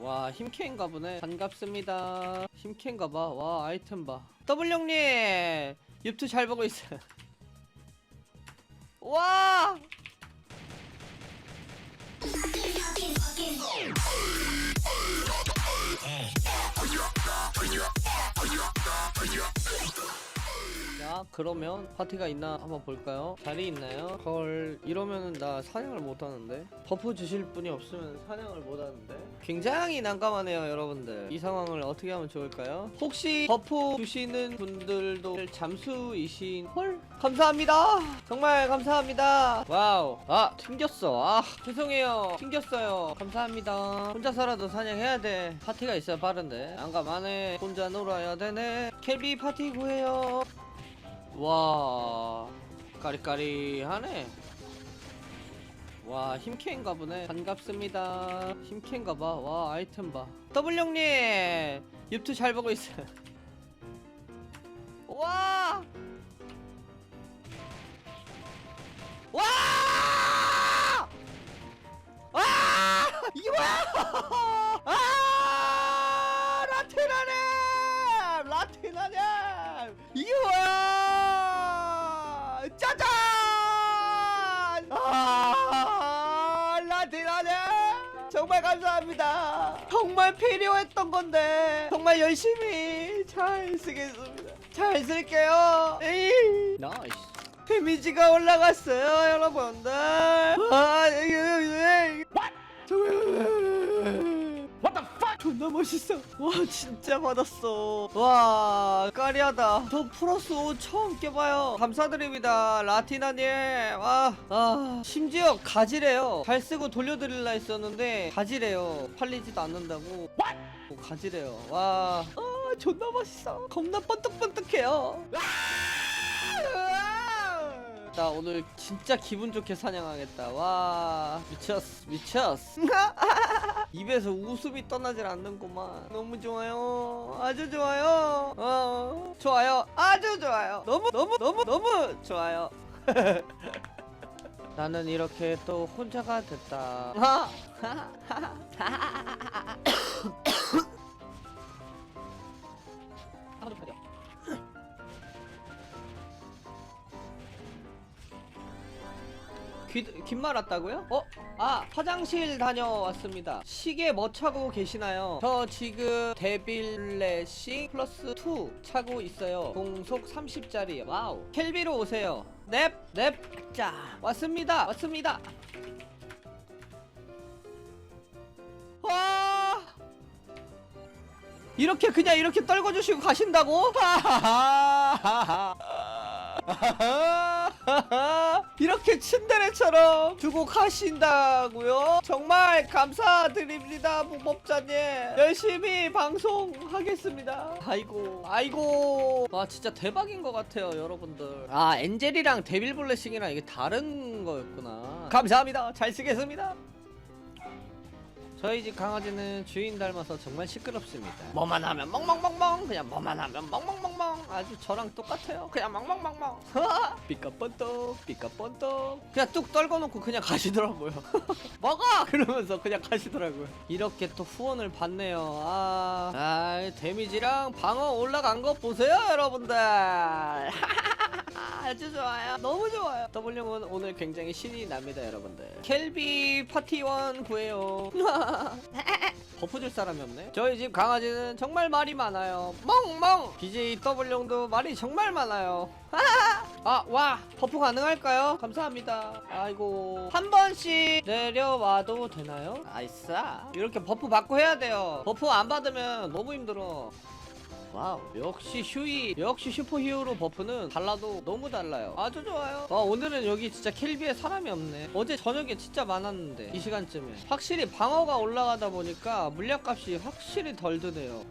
와 힘캔가 보네. 반갑습니다. 힘캔가 봐와 아이템 봐. 더블 형님 유튜브 잘 보고 있어요. 와 자 그러면 파티가 있나 한번 볼까요? 자리 있나요? 헐 이러면은 나 사냥을 못하는데? 버프 주실 분이 없으면 사냥을 못하는데? 굉장히 난감하네요 여러분들. 이 상황을 어떻게 하면 좋을까요? 혹시 버프 주시는 분들도 잠수이신 헐 감사합니다! 정말 감사합니다! 와우. 아 튕겼어. 아 죄송해요. 튕겼어요. 감사합니다. 혼자서라도 사냥해야 돼. 파티가 있어야 빠른데. 난감하네. 혼자 놀아야 되네. 켈비 파티 구해요 와 까리까리하네 와 힘캔가 보네 반갑습니다 힘캔가 봐와 아이템 봐 더블 형님 유튜브 잘 보고 있어요 와 와! 와! 이게 뭐야? 아! 라테나네! 이게 뭐야? 감사합니다. 정말 필요했던 건데 정말 열심히 잘 쓰겠습니다. 잘 쓸게요. 에이. 나이스. 데미지가 올라갔어요, 여러분들. 아. What the fuck? 존나 멋있어. 와, 진짜 받았어. 와, 까리하다. 저 플러스 5 처음 껴봐요. 감사드립니다, 라티나님. 와, 아, 심지어 가지래요. 잘 쓰고 돌려드릴라 했었는데, 가지래요. 팔리지도 않는다고. 오, 가지래요. 와, 아, 존나 멋있어. 겁나 번뜩번뜩해요. 나 오늘 진짜 기분 좋게 사냥하겠다. 와 미쳤어 미쳤어. 입에서 웃음이 떠나질 않는구만. 너무 좋아요. 아주 좋아요. 어 좋아요. 아주 좋아요. 너무 너무 너무 너무 좋아요. 나는 이렇게 또 혼자가 됐다. 귀, 귓 말았다고요? 어? 아 화장실 다녀왔습니다. 시계 뭐 차고 계시나요? 저 지금 데빌레싱 플러스 2 차고 있어요. 공속 30짜리. 와우. 켈비로 오세요. 넵 넵 자 왔습니다. 왔습니다. 와! 이렇게 그냥 이렇게 떨궈주시고 가신다고? 이렇게 츤데레처럼 두고 가신다고요? 정말 감사드립니다 무법자님. 열심히 방송하겠습니다. 아이고 아이고. 와 진짜 대박인 것 같아요 여러분들. 아 엔젤이랑 데빌 블레싱이랑 이게 다른 거였구나. 감사합니다. 잘 쓰겠습니다 저희 집 강아지는 주인 닮아서 정말 시끄럽습니다. 뭐만 하면 멍멍멍멍 그냥 뭐만 하면 멍멍멍멍 아주 저랑 똑같아요. 그냥 멍멍멍멍 삐까뻔떡 삐까뻔떡 그냥 뚝 떨궈놓고 그냥 가시더라고요. 먹어 그러면서 그냥 가시더라고요. 이렇게 또 후원을 받네요. 아, 아 데미지랑 방어 올라간 거 보세요 여러분들. 아주 좋아요. 너무 좋아요. W은 오늘 굉장히 신이 납니다, 여러분들. 켈비 파티원 구해요. 버프 줄 사람이 없네. 저희 집 강아지는 정말 말이 많아요. 멍멍! BJ W도 말이 정말 많아요. 아, 와! 버프 가능할까요? 감사합니다. 아이고. 한 번씩 내려와도 되나요? 아이싸. 이렇게 버프 받고 해야 돼요. 버프 안 받으면 너무 힘들어. 와우. 역시 휴이 역시 슈퍼 히어로 버프는 달라도 너무 달라요. 아주 좋아요. 와 오늘은 여기 진짜 켈비에 사람이 없네. 어제 저녁에 진짜 많았는데 이 시간쯤에. 확실히 방어가 올라가다 보니까 물약값이 확실히 덜 드네요.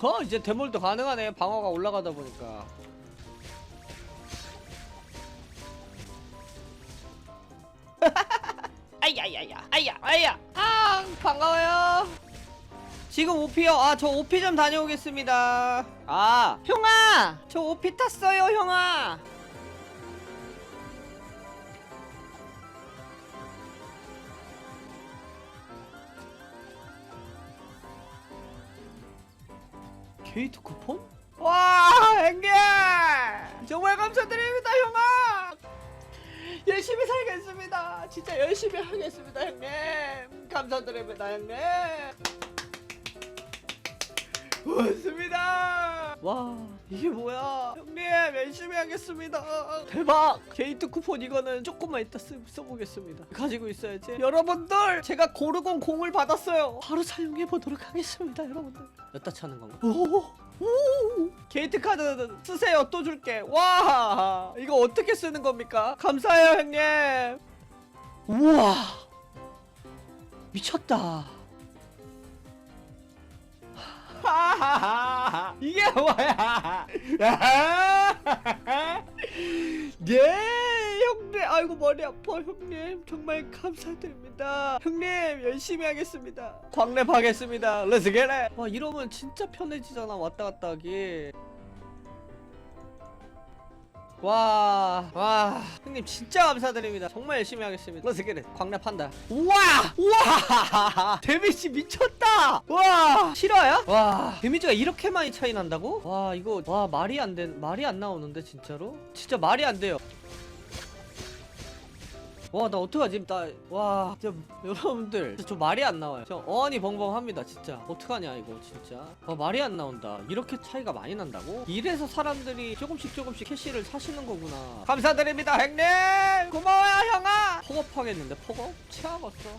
어 이제 대몰도 가능하네. 방어가 올라가다 보니까. 아야야야 아야 아야. 아 반가워요 지금 오피요. 아, 저 오피 좀 다녀오겠습니다. 아, 형아! 저 오피 탔어요, 형아! 게이트 쿠폰? 와, 행게! 정말 감사드립니다, 형아! 열심히 살겠습니다. 진짜 열심히 하겠습니다, 형님. 감사드립니다, 형님. 고맙습니다. 와 이게 뭐야? 형님 열심히 하겠습니다. 대박! 게이트 쿠폰 이거는 조금만 이따 쓰, 써보겠습니다. 가지고 있어야지. 여러분들 제가 고르곤 공을 받았어요. 바로 사용해 보도록 하겠습니다 여러분들. 여따 차는 건가? 오, 오. 게이트 카드 쓰세요. 또 줄게. 와! 이거 어떻게 쓰는 겁니까? 감사해요 형님. 우와! 미쳤다. 이게 뭐야? 네 형님. 아이고 머리 아파 형님. 정말 감사드립니다. 형님 열심히 하겠습니다. 광랩 하겠습니다. 렛츠 겟 잇 와 이러면 진짜 편해지잖아. 왔다 갔다 하기 와, 와, 형님 진짜 감사드립니다. 정말 열심히 하겠습니다. 겟잇. 광랩한다. 우와! 우와! 데미지 미쳤다! 와! 실화야? 와, 데미지가 이렇게 많이 차이 난다고? 와, 이거 와, 말이 안 된, 말이 안 나오는데 진짜로? 진짜 말이 안 돼요. 와, 나 어떡하지? 나, 와, 진짜, 여러분들, 진짜 저 말이 안 나와요. 저 어안이 벙벙합니다, 진짜. 어떡하냐, 이거, 진짜. 와, 말이 안 나온다. 이렇게 차이가 많이 난다고? 이래서 사람들이 조금씩 조금씩 캐시를 사시는 거구나. 감사드립니다, 형님! 고마워요, 형아! 퍽업하겠는데, 퍽업? 체하겠어.